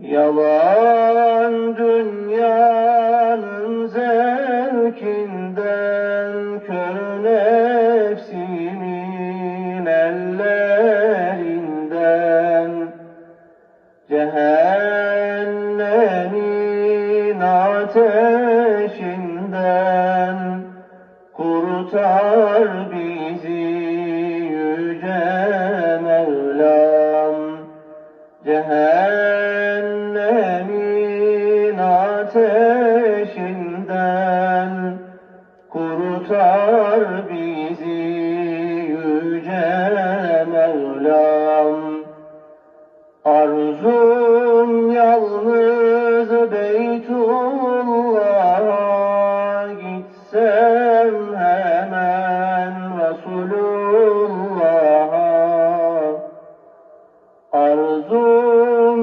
Yalan dünyanın zevkinden kör nefsimin ellerinden. Cehennemin ateşinden kurtar bizi Cehennemin ateşinden Kurutar bizi yüce Mevlam. Arzum yalnız Beytullah'a Gitsem hemen Resulullah. أرجو